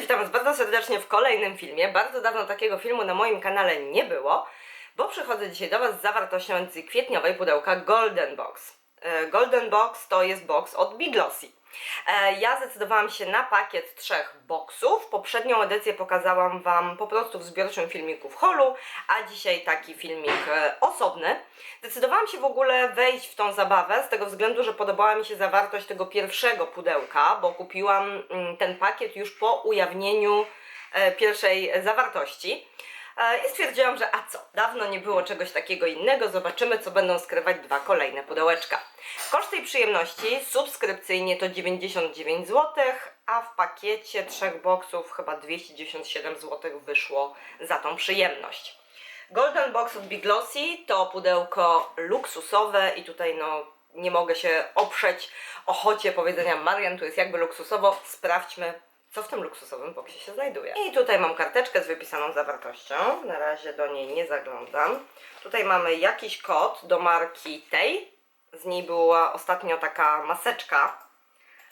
Cześć, witam Was bardzo serdecznie w kolejnym filmie. Bardzo dawno takiego filmu na moim kanale nie było, bo przychodzę dzisiaj do Was z zawartością kwietniowej pudełka Golden Box. E, Golden Box to jest box od. E, Ja zdecydowałam się na pakiet trzech boxów. Poprzednią edycję pokazałam Wam po prostu w zbiorczym filmiku w holu, a dzisiaj taki filmik e, osobny. Zdecydowałam się w ogóle wejść w tą zabawę z tego względu, że podobała mi się zawartość tego pierwszego pudełka, bo kupiłam mm, ten pakiet już po ujawnieniu e, pierwszej zawartości. E, I stwierdziłam, że a co, dawno nie było czegoś takiego innego, zobaczymy co będą skrywać dwa kolejne pudełeczka. Koszt tej przyjemności subskrypcyjnie to 99 zł, a w pakiecie trzech boksów chyba 297 zł wyszło za tą przyjemność. Golden Box od Biglossy to pudełko luksusowe i tutaj no nie mogę się oprzeć ochocie powiedzenia Marian, tu jest jakby luksusowo, sprawdźmy co w tym luksusowym boksie się znajduje. I tutaj mam karteczkę z wypisaną zawartością, na razie do niej nie zaglądam. Tutaj mamy jakiś kod do marki tej, z niej była ostatnio taka maseczka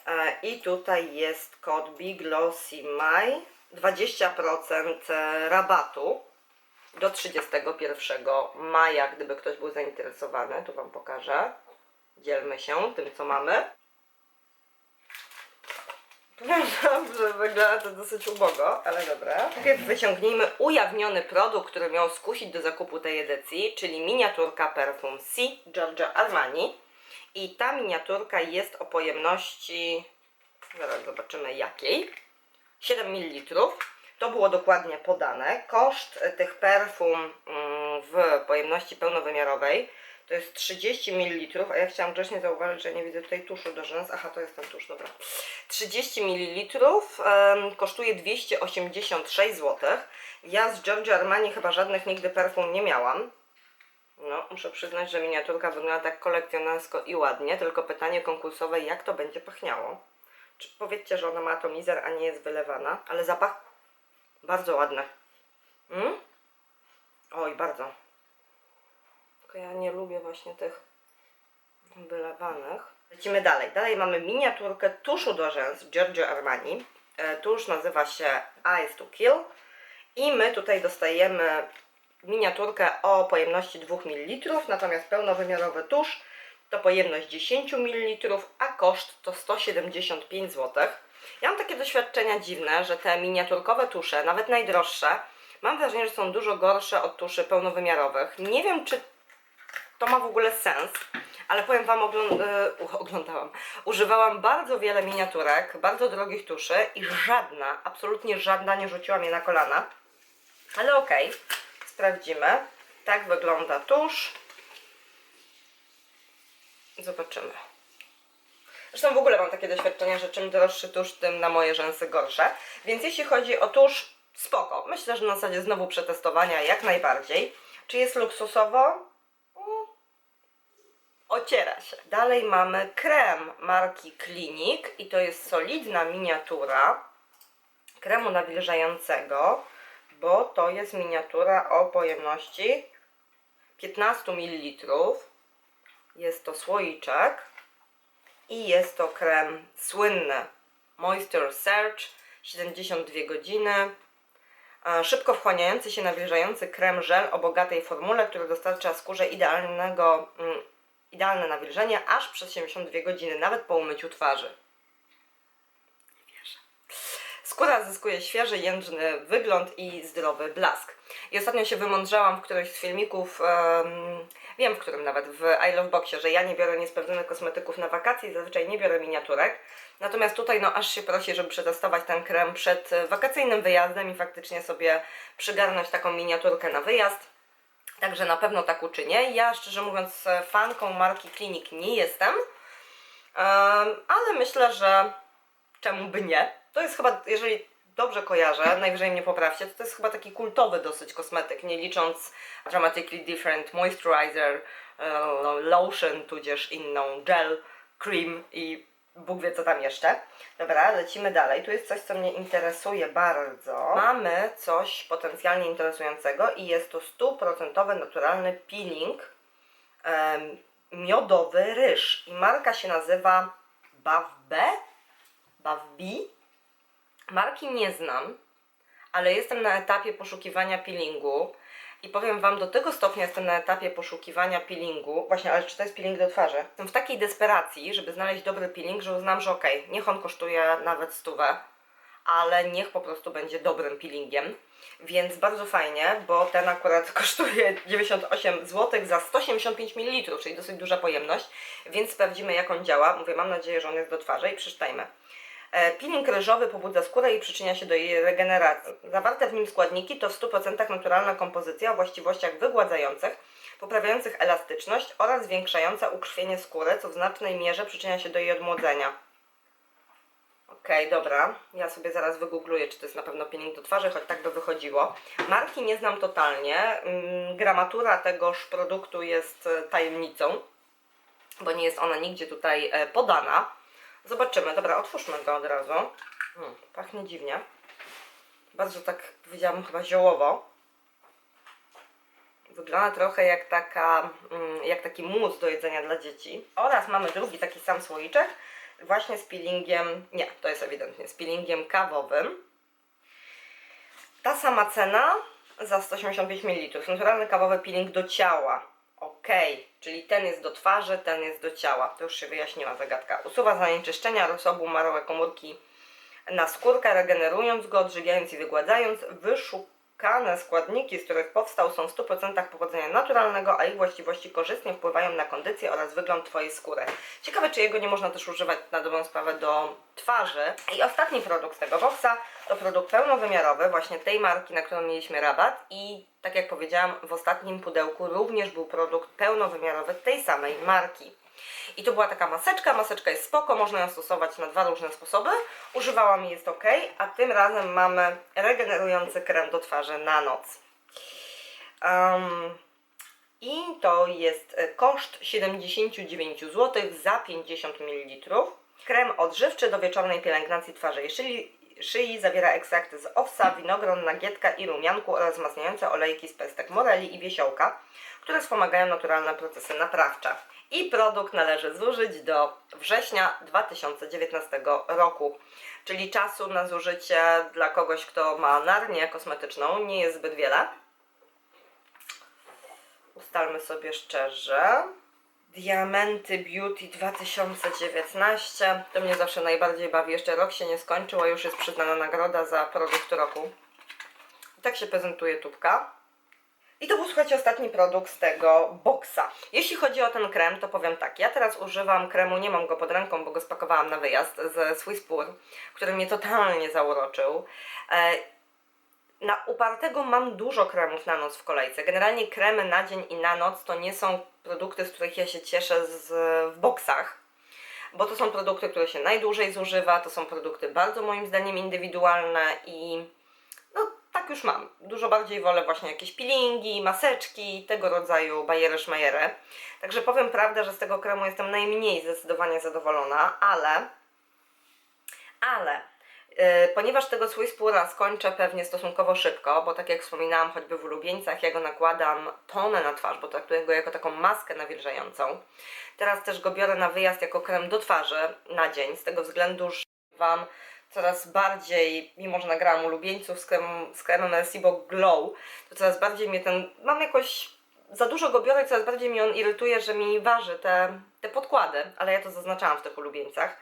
E, i tutaj jest kod Biglossy My 20% rabatu do 31 maja, gdyby ktoś był zainteresowany, to Wam pokażę. Dzielmy się tym, co mamy. Że wygląda to dosyć ubogo, ale dobra. Najpierw wyciągnijmy ujawniony produkt, który miał skusić do zakupu tej edycji, czyli miniaturka perfum C Giorgio Armani. I ta miniaturka jest o pojemności, zaraz zobaczymy jakiej, 7 ml. To było dokładnie podane. Koszt tych perfum mm, w pojemności pełnowymiarowej to jest 30 ml, a ja chciałam grzecznie zauważyć, że nie widzę tutaj tuszu do rzęs. Aha, to jest ten tusz, dobra. 30 ml em, kosztuje 286 zł. Ja z Giorgio Armani chyba żadnych nigdy perfum nie miałam. No, muszę przyznać, że miniaturka wygląda tak kolekcjonersko i ładnie, tylko pytanie konkursowe, jak to będzie pachniało. Czy powiedzcie, że ona ma atomizer, a nie jest wylewana, ale zapach bardzo ładny. Mm? Oj, bardzo. Tylko ja nie lubię właśnie tych wylewanych. Lecimy dalej. Dalej mamy miniaturkę tuszu do rzęs Giorgio Armani. E, Tusz nazywa się Eyes to Kill. I my tutaj dostajemy miniaturkę o pojemności 2 ml, natomiast pełnowymiarowy tusz to pojemność 10 ml, a koszt to 175 zł. Ja mam takie doświadczenia dziwne, że te miniaturkowe tusze, nawet najdroższe, mam wrażenie, że są dużo gorsze od tuszy pełnowymiarowych. Nie wiem, czy to ma w ogóle sens, ale powiem Wam, ogląd e, oglądałam, używałam bardzo wiele miniaturek, bardzo drogich tuszy i żadna, absolutnie żadna nie rzuciła mnie na kolana. Ale okej, sprawdzimy. Tak wygląda tusz. Zobaczymy. Zresztą w ogóle mam takie doświadczenie, że czym droższy tusz, tym na moje rzęsy gorsze. Więc jeśli chodzi o tusz, spoko. Myślę, że na zasadzie znowu przetestowania jak najbardziej. Czy jest luksusowo? Ociera się. Dalej mamy krem marki Clinic i to jest solidna miniatura kremu nawilżającego, bo to jest miniatura o pojemności 15 ml. Jest to słoiczek i jest to krem słynny Moisture Surge 72 godziny. Szybko wchłaniający się, nawilżający krem żel o bogatej formule, który dostarcza skórze idealnego, mm, idealne nawilżenie aż przez 72 godziny, nawet po umyciu twarzy. Skóra zyskuje świeży, jędrny wygląd i zdrowy blask. I ostatnio się wymądrzałam w którymś z filmików, em, wiem w którym nawet, w I Love Boxie, że ja nie biorę niesprawdzonych kosmetyków na wakacje i zazwyczaj nie biorę miniaturek. Natomiast tutaj no aż się prosi, żeby przetestować ten krem przed e, wakacyjnym wyjazdem i faktycznie sobie przygarnąć taką miniaturkę na wyjazd. Także na pewno tak uczynię. Ja szczerze mówiąc fanką marki Clinic nie jestem, em, ale myślę, że czemu by nie? To jest chyba, jeżeli dobrze kojarzę, najwyżej mnie poprawcie, to, to jest chyba taki kultowy dosyć kosmetyk, nie licząc Dramatically Different Moisturizer, lotion, tudzież inną gel, cream i Bóg wie co tam jeszcze. Dobra, lecimy dalej. Tu jest coś, co mnie interesuje bardzo. Mamy coś potencjalnie interesującego i jest to stuprocentowy naturalny peeling miodowy ryż i marka się nazywa Bav B Bav B Marki nie znam, ale jestem na etapie poszukiwania peelingu i powiem Wam, do tego stopnia jestem na etapie poszukiwania peelingu, właśnie, ale czy to jest peeling do twarzy? Jestem w takiej desperacji, żeby znaleźć dobry peeling, że uznam, że okej, niech on kosztuje nawet stówę, ale niech po prostu będzie dobrym peelingiem. Więc bardzo fajnie, bo ten akurat kosztuje 98 zł za 175 ml, czyli dosyć duża pojemność, więc sprawdzimy jak on działa. Mówię, mam nadzieję, że on jest do twarzy i przeczytajmy. E, Peeling ryżowy pobudza skórę i przyczynia się do jej regeneracji. Zawarte w nim składniki to w 100% naturalna kompozycja o właściwościach wygładzających, poprawiających elastyczność oraz zwiększająca ukrwienie skóry, co w znacznej mierze przyczynia się do jej odmłodzenia. Okej, dobra. Ja sobie zaraz wygoogluję, czy to jest na pewno peeling do twarzy, choć tak by wychodziło. Marki nie znam totalnie. Mm, Gramatura tegoż produktu jest e, tajemnicą, bo nie jest ona nigdzie tutaj e, podana. Zobaczymy. Dobra, otwórzmy go od razu. Hmm, pachnie dziwnie. Bardzo tak, powiedziałabym, chyba ziołowo. Wygląda trochę jak, taka, mm, jak taki mus do jedzenia dla dzieci. Oraz mamy drugi taki sam słoiczek, właśnie z peelingiem, nie, to jest ewidentnie, z peelingiem kawowym. Ta sama cena za 185 ml. Naturalny kawowy peeling do ciała. Ok, czyli ten jest do twarzy, ten jest do ciała. To już się wyjaśniła zagadka. Usuwa zanieczyszczenia, rosobu, marłe komórki na skórkę, regenerując go, odżywiając i wygładzając. Wyszukane składniki, z których powstał, są w 100% pochodzenia naturalnego, a ich właściwości korzystnie wpływają na kondycję oraz wygląd Twojej skóry. Ciekawe, czy jego nie można też używać na dobrą sprawę do twarzy. I ostatni produkt z tego boxa to produkt pełnowymiarowy, właśnie tej marki, na którą mieliśmy rabat. I tak jak powiedziałam, w ostatnim pudełku również był produkt pełnowymiarowy tej samej marki. I to była taka maseczka, maseczka jest spoko, można ją stosować na dwa różne sposoby. Używałam i jest ok, a tym razem mamy regenerujący krem do twarzy na noc. Um, I to jest e, koszt 79 zł za 50 ml. Krem odżywczy do wieczornej pielęgnacji twarzy i szyi, zawiera ekstrakty z owsa, winogron, nagietka i rumianku oraz wzmacniające olejki z pestek moreli i wiesiołka, które wspomagają naturalne procesy naprawcze. I produkt należy zużyć do września 2019 roku, czyli czasu na zużycie dla kogoś, kto ma narnię kosmetyczną nie jest zbyt wiele. Ustalmy sobie szczerze. Diamenty Beauty 2019. To mnie zawsze najbardziej bawi. Jeszcze rok się nie skończył, a już jest przyznana nagroda za produkt roku. I tak się prezentuje tubka. I to był, słuchajcie, ostatni produkt z tego boxa. Jeśli chodzi o ten krem, to powiem tak. Ja teraz używam kremu, nie mam go pod ręką, bo go spakowałam na wyjazd ze Swiss Pur, który mnie totalnie zauroczył. Na upartego mam dużo kremów na noc w kolejce. Generalnie kremy na dzień i na noc to nie są produkty, z których ja się cieszę z, w boksach, bo to są produkty, które się najdłużej zużywa, to są produkty bardzo moim zdaniem indywidualne i no tak już mam. Dużo bardziej wolę właśnie jakieś peelingi, maseczki, tego rodzaju bajery szmajery. Także powiem prawdę, że z tego kremu jestem najmniej zdecydowanie zadowolona, ale ale ponieważ tego Swiss Pura skończę pewnie stosunkowo szybko, bo tak jak wspominałam, choćby w ulubieńcach, ja go nakładam tonę na twarz, bo traktuję go jako taką maskę nawilżającą. Teraz też go biorę na wyjazd jako krem do twarzy na dzień, z tego względu, że Wam coraz bardziej, mimo że nagrałam ulubieńców z kremem, z kremem Glow, to coraz bardziej mnie ten, mam jakoś za dużo go biorę i coraz bardziej mi on irytuje, że mi waży te, te podkłady, ale ja to zaznaczałam w tych ulubieńcach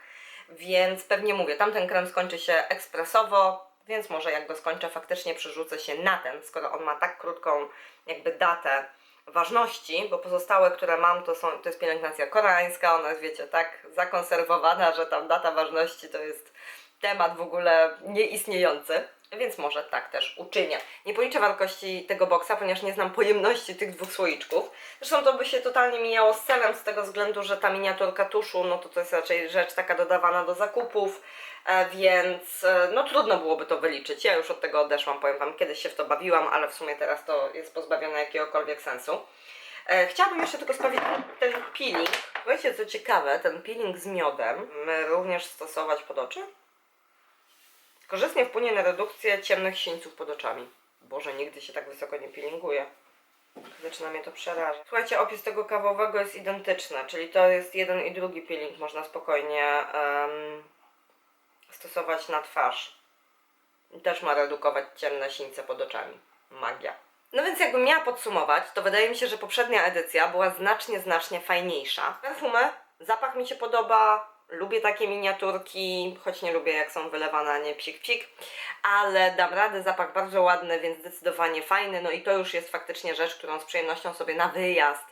więc pewnie mówię, tamten krem skończy się ekspresowo, więc może jak go skończę, faktycznie przerzucę się na ten, skoro on ma tak krótką jakby datę ważności, bo pozostałe, które mam, to, są, to jest pielęgnacja koreańska, ona jest, wiecie, tak zakonserwowana, że tam data ważności to jest temat w ogóle nieistniejący. Więc może tak też uczynię. Nie policzę wartości tego boksa, ponieważ nie znam pojemności tych dwóch słoiczków. Zresztą to by się totalnie mijało z celem, z tego względu, że ta miniaturka tuszu, no to to jest raczej rzecz taka dodawana do zakupów, e, więc e, no trudno byłoby to wyliczyć. Ja już od tego odeszłam, powiem Wam, kiedyś się w to bawiłam, ale w sumie teraz to jest pozbawione jakiegokolwiek sensu. E, chciałabym jeszcze tylko sprawdzić ten peeling. Wiecie co ciekawe, ten peeling z miodem my również stosować pod oczy? Korzystnie wpłynie na redukcję ciemnych sieńców pod oczami. Boże, nigdy się tak wysoko nie peelinguje. Zaczyna mnie to przerażać. Słuchajcie, opis tego kawowego jest identyczny, czyli to jest jeden i drugi peeling, można spokojnie um, stosować na twarz. Też ma redukować ciemne sińce pod oczami. Magia. No więc jakbym miała podsumować, to wydaje mi się, że poprzednia edycja była znacznie, znacznie fajniejsza. Perfumy, zapach mi się podoba, lubię takie miniaturki, choć nie lubię jak są wylewane, nie psik psik, ale dam radę, zapach bardzo ładny, więc zdecydowanie fajny, no i to już jest faktycznie rzecz, którą z przyjemnością sobie na wyjazd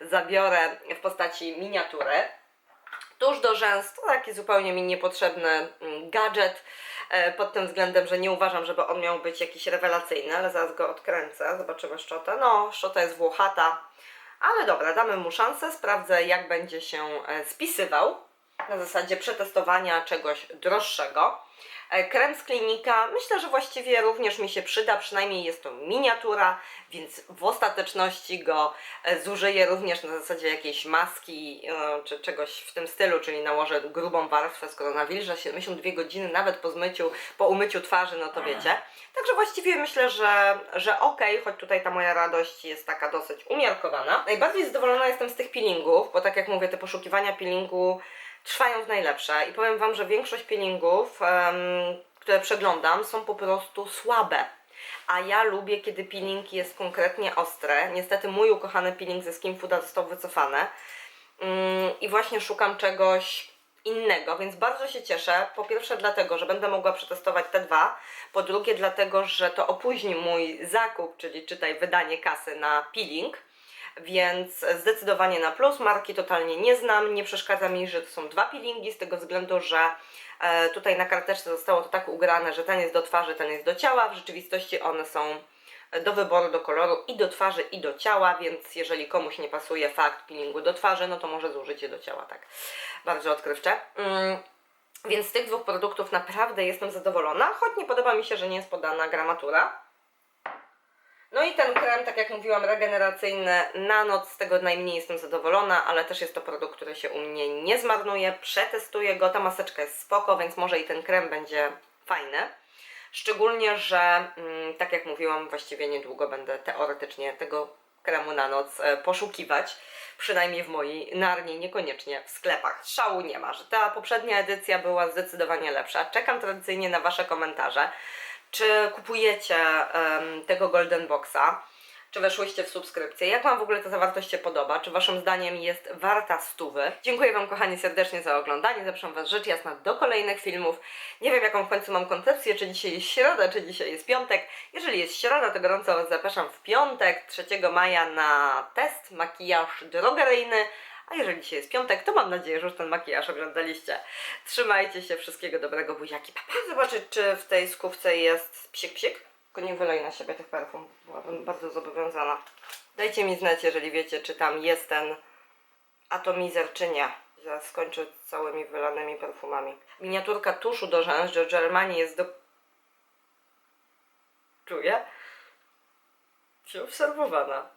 zabiorę w postaci miniatury. Tuż do rzęs to taki zupełnie mi niepotrzebny mm, gadżet e, pod tym względem, że nie uważam, żeby on miał być jakiś rewelacyjny, ale zaraz go odkręcę, zobaczymy szczotę. No, szczota jest włochata, ale dobra, damy mu szansę, sprawdzę jak będzie się e, spisywał na zasadzie przetestowania czegoś droższego. E, Krem z klinika myślę, że właściwie również mi się przyda, przynajmniej jest to miniatura, więc w ostateczności go e, zużyję również na zasadzie jakiejś maski e, czy czegoś w tym stylu, czyli nałożę grubą warstwę, skoro nawilża 72 godziny nawet po zmyciu, po umyciu twarzy, no to wiecie. Także właściwie myślę, że, że okej, choć tutaj ta moja radość jest taka dosyć umiarkowana. Najbardziej zadowolona jestem z tych peelingów, bo tak jak mówię, te poszukiwania peelingu trwają w najlepsze i powiem Wam, że większość peelingów, które przeglądam, są po prostu słabe. A ja lubię, kiedy peeling jest konkretnie ostre. Niestety mój ukochany peeling ze Skin Fooda został wycofany. Mm, I właśnie szukam czegoś innego, więc bardzo się cieszę. Po pierwsze dlatego, że będę mogła przetestować te dwa. Po drugie dlatego, że to opóźni mój zakup, czyli czytaj wydanie kasy na peeling. Więc zdecydowanie na plus. Marki totalnie nie znam. Nie przeszkadza mi, że to są dwa peelingi, z tego względu, że e, tutaj na karteczce zostało to tak ugrane, że ten jest do twarzy, ten jest do ciała. W rzeczywistości one są do wyboru, do koloru i do twarzy, i do ciała, więc jeżeli komuś nie pasuje fakt peelingu do twarzy, no to może zużyć je do ciała, tak. Bardzo odkrywcze. Mm. Więc z tych dwóch produktów naprawdę jestem zadowolona, choć nie podoba mi się, że nie jest podana gramatura. No i ten krem, tak jak mówiłam, regeneracyjny na noc, z tego najmniej jestem zadowolona, ale też jest to produkt, który się u mnie nie zmarnuje. Przetestuję go, ta maseczka jest spoko, więc może i ten krem będzie fajny. Szczególnie, że mm, tak jak mówiłam, właściwie niedługo będę teoretycznie tego kremu na noc e, poszukiwać. Przynajmniej w mojej narni, niekoniecznie w sklepach. Szału nie ma, że ta poprzednia edycja była zdecydowanie lepsza. Czekam tradycyjnie na Wasze komentarze. Czy kupujecie em, tego Golden Boxa? Czy weszłyście w subskrypcję? Jak Wam w ogóle ta zawartość się podoba? Czy Waszym zdaniem jest warta stówy? Dziękuję Wam kochani serdecznie za oglądanie. Zapraszam Was rzecz jasna do kolejnych filmów. Nie wiem jaką w końcu mam koncepcję, czy dzisiaj jest środa, czy dzisiaj jest piątek. Jeżeli jest środa, to gorąco Was zapraszam w piątek, 3 maja na test makijaż drogeryjny. A jeżeli dzisiaj jest piątek, to mam nadzieję, że już ten makijaż oglądaliście. Trzymajcie się, wszystkiego dobrego, buziaki, papa. Zobaczyć, czy w tej skówce jest psik psik. Tylko nie wylej na siebie tych perfum, byłabym bardzo zobowiązana. Dajcie mi znać, jeżeli wiecie, czy tam jest ten atomizer, czy nie. Zaraz skończę całymi wylanymi perfumami. Miniaturka tuszu do rzęs Giorgio Armani jest do... Czuję? Się obserwowana.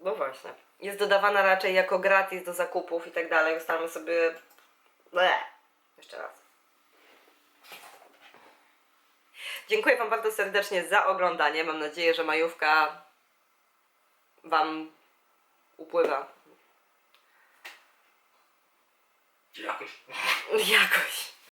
No właśnie. Jest dodawana raczej jako gratis do zakupów i tak dalej. Ustalmy sobie... Ble. Jeszcze raz. Dziękuję Wam bardzo serdecznie za oglądanie. Mam nadzieję, że majówka Wam upływa Jakoś. jakoś.